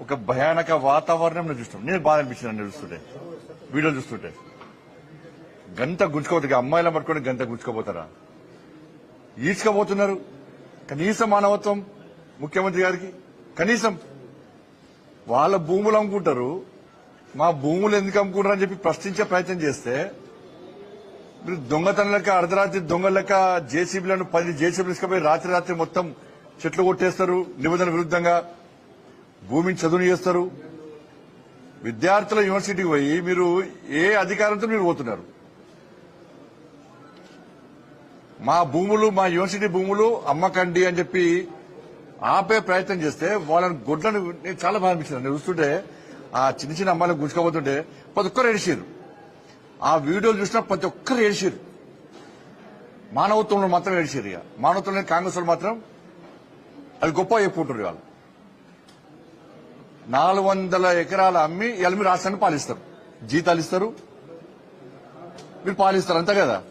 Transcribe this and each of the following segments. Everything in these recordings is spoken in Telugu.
ఒక భయానక వాతావరణం నేను చూస్తాం నేను బాధ అనిపించింది నన్ను చూస్తుంటే. వీడియోలు చూస్తుంటే. గంట గుంజుకోపోతుంది అమ్మాయిల పట్టుకొని గంట గుంజుకోపోతారా ఈడ్చుకోబోతున్నారు. కనీసం మానవత్వం ముఖ్యమంత్రి గారికి కనీసం వాళ్ళ భూములు అమ్ముకుంటారు. మా భూములు ఎందుకు అమ్ముకుంటారు అని చెప్పి ప్రశ్నించే ప్రయత్నం చేస్తే మీరు దొంగతనం లెక్క అర్ధరాత్రి దొంగ లెక్క జేసీబీలను పది జేసీబీలు తీసుకుపోయి రాత్రి రాత్రి మొత్తం చెట్లు కొట్టేస్తారు నిబంధన విరుద్ధంగా. భూమిని చదువు చేస్తారు. విద్యార్థుల యూనివర్సిటీకి పోయి మీరు ఏ అధికారంతో మీరు పోతున్నారు? మా భూములు మా యూనివర్సిటీ భూములు అమ్మకండి అని చెప్పి ఆపే ప్రయత్నం చేస్తే వాళ్ళని గొడ్లను నేను చాలా బాగా అనిపించింది. నేను చూస్తుంటే ఆ చిన్న చిన్న అమ్మాయిలు గుంజుకోబోతుంటే ప్రతి ఒక్కరు ఏడిచారు ఆ వీడియోలు చూసినా ప్రతి ఒక్కరు ఏడిచారు మానవత్వంలో మాత్రం ఏడిచారు ఇక. మానవత్వంలో కాంగ్రెస్ వాళ్ళు మాత్రం అది గొప్ప చెప్పుకుంటారు వాళ్ళు నాలుగు వందల ఎకరాల అమ్మి ఇవాళ మీరు రాష్ట్రాన్ని పాలిస్తారు. జీతాలు ఇస్తారు. మీరు పాలిస్తారు అంతే కదా?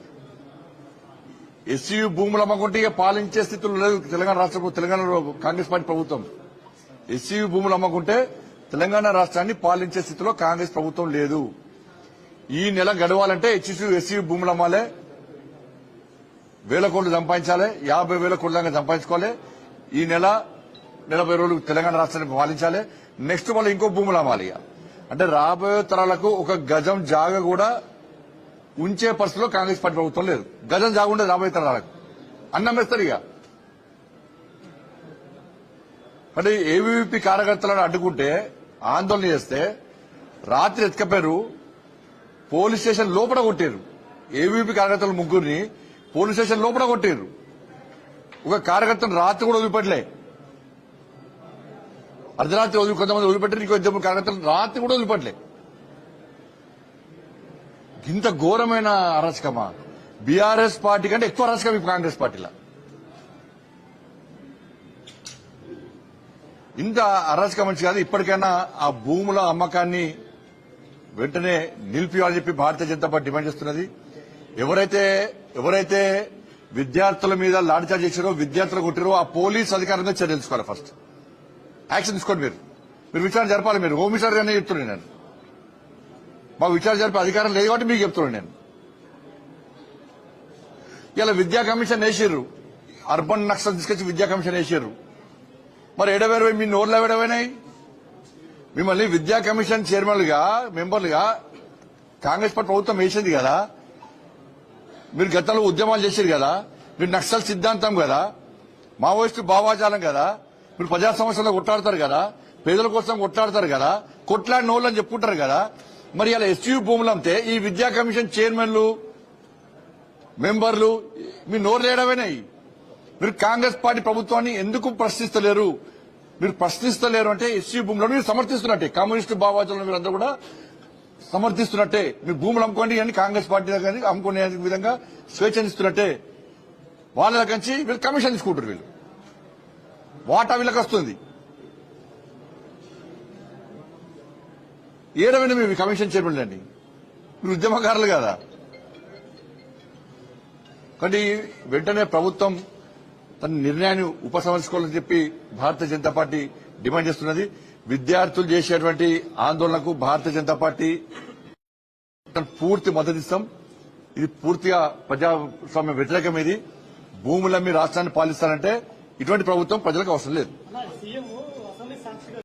ఎస్సీ భూములు అమ్మకుంటే ఇక పాలించే స్థితిలో లేదు తెలంగాణ రాష్ట్ర తెలంగాణ కాంగ్రెస్ పార్టీ ప్రభుత్వం. ఎస్సీ భూములు అమ్మకుంటే తెలంగాణ రాష్ట్రాన్ని పాలించే స్థితిలో కాంగ్రెస్ ప్రభుత్వం లేదు. ఈ నెల గడవాలంటే హెచ్సి ఎస్సీ భూములు అమ్మాలే. వేల కోట్లు సంపాదించాలి. యాభై వేల కోట్ల సంపాదించుకోవాలి. ఈ నెల నలభై రోజులు తెలంగాణ రాష్ట్రాన్ని పాలించాలి. నెక్స్ట్ మళ్ళీ ఇంకో భూములు అమ్మాలి ఇక. అంటే రాబోయే తరాలకు ఒక గజం జాగ కూడా ఉంచే పరిస్థితిలో కాంగ్రెస్ పార్టీ ప్రభుత్వం లేదు. గజం జాగుండదు రాబోయే తరాలకు. అన్నం వేస్తారు ఇక. మరి ఏవీపీ కార్యకర్తలను అడ్డుకుంటే ఆందోళన చేస్తే రాత్రి ఎత్తుకపోయారు పోలీస్ స్టేషన్ లోపల కొట్టారు. ఏవీపీ కార్యకర్తలు ముగ్గురిని పోలీస్ స్టేషన్ లోపల కొట్టారు. ఒక కార్యకర్తను రాత్రి కూడా వదిలిపెట్టలే. అర్ధరాత్రి వదిలి కొంతమంది వదిలిపెట్టారు ఇంకో ఇద్దరు కార్యకర్తలు రాత్రి కూడా వదిలిపెట్టలే. ఇంత ఘోరమైన అరాచకమా? బీఆర్ఎస్ పార్టీ కంటే ఎక్కువ అరాచకం ఇప్పుడు కాంగ్రెస్ పార్టీలో. ఇంత అరాచకం మంచి కాదు. ఇప్పటికైనా ఆ భూముల అమ్మకాన్ని వెంటనే నిలిపియాలని చెప్పి భారతీయ జనతా పార్టీ డిమాండ్ చేస్తున్నది. ఎవరైతే ఎవరైతే విద్యార్థుల మీద లాఠీచార్జ్ చేశారో విద్యార్థులు కొట్టారో ఆ పోలీస్ అధికారంగా చర్యలు తీసుకోవాలి ఫస్ట్. యాక్షన్ తీసుకోండి మీరు. మీరు విచారణ జరపాలి మీరు. హోమ్ మినిస్టర్ గానే చెప్తున్నాను నేను. మాకు విచారణ జరిపే అధికారం లేదు కాబట్టి మీకు చెప్తున్నాను నేను. ఇలా విద్యా కమిషన్ వేసారు అర్బన్ నక్సల్ తీసుకొచ్చి విద్యా కమిషన్ వేసారు మరి ఎడవేరు మీ నోర్లు ఏడవైనాయి మిమ్మల్ని విద్యా కమిషన్ చైర్మన్లుగా మెంబర్లుగా కాంగ్రెస్ పార్టీ ప్రభుత్వం వేసింది కదా. మీరు గతంలో ఉద్యమాలు చేశారు కదా. మీరు నక్సల్ సిద్ధాంతం కదా. మావోయిస్టు భావాజాలం కదా. ఇప్పుడు ప్రజా సమస్యలు కొట్లాడతారు కదా పేదల కోసం కొట్లాడతారు కదా కొట్లాడిన వాళ్ళు అని చెప్పుకుంటారు కదా మరి ఇలా ఎస్యూ భూములు అమ్మితే ఈ విద్యా కమిషన్ చైర్మన్లు మెంబర్లు మీ నోరు లేడమైనాయి మీరు కాంగ్రెస్ పార్టీ ప్రభుత్వాన్ని ఎందుకు ప్రశ్నిస్తలేరు? మీరు ప్రశ్నిస్తలేరు అంటే ఎస్సీ భూములను మీరు సమర్థిస్తున్నట్టే. కమ్యూనిస్టు భావాచాలను మీరందరూ కూడా సమర్థిస్తున్నట్టే. మీరు భూములు అమ్ముకోండి అని కాంగ్రెస్ పార్టీ కానీ అమ్ముకునే విధంగా స్వేచ్ఛనిస్తున్నట్టే వాళ్ళ దగ్గర నుంచి వీళ్ళు కమిషన్ తీసుకుంటారు వీళ్ళు. వాటా వీళ్ళకి వస్తుంది ఏడవైనా మీ కమిషన్ చైర్మన్ అండి. మీరు ఉద్యమకారులు కదా. కానీ వెంటనే ప్రభుత్వం తన నిర్ణయాన్ని ఉపసంహరించుకోవాలని చెప్పి భారతీయ జనతా పార్టీ డిమాండ్ చేస్తున్నది. విద్యార్థులు చేసేటువంటి ఆందోళనకు భారతీయ జనతా పార్టీ పూర్తి మద్దతిస్తాం ఇది పూర్తిగా ప్రజాస్వామ్య వ్యతిరేకం ఇది. భూములమ్మి రాష్ట్రాన్ని పాలిస్తానంటే ఇటువంటి ప్రభుత్వం ప్రజలకు అవసరం లేదు.